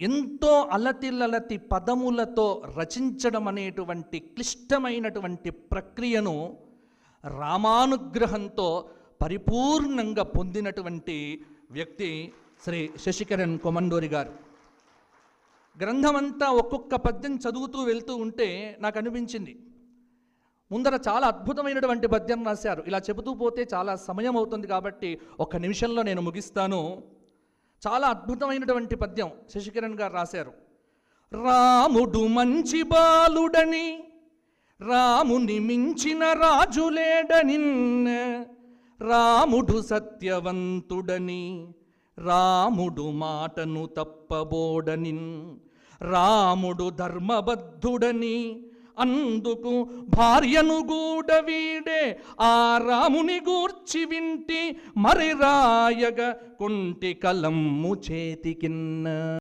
ఎంతో అలతిలలతి పదములతో రచించడం అనేటువంటి క్లిష్టమైనటువంటి ప్రక్రియను రామానుగ్రహంతో పరిపూర్ణంగా పొందినటువంటి వ్యక్తి శ్రీ శశికరణ్ కొమండోరి గారు. గ్రంథమంతా ఒక్కొక్క పద్యం చదువుతూ వెళ్తూ ఉంటే నాకు అనిపించింది ముందర చాలా అద్భుతమైనటువంటి పద్యం రాశారు. ఇలా చెబుతూ పోతే చాలా సమయం అవుతుంది కాబట్టి ఒక నిమిషంలో నేను ముగిస్తాను. చాలా అద్భుతమైనటువంటి పద్యం శశికిరణ్ గారు రాశారు. రాముడు మంచి బాలుడని రాముని మించిన రాజులేడని రాముడు సత్యవంతుడని రాముడు మాటను తప్పబోడనిన్ రాముడు ధర్మబద్ధుడని అందుకు భార్యను గూడ వీడే ఆ రాముని గూర్చి వింటి మరి రాయగ కుంటి కలమ్ము చేతికిన్న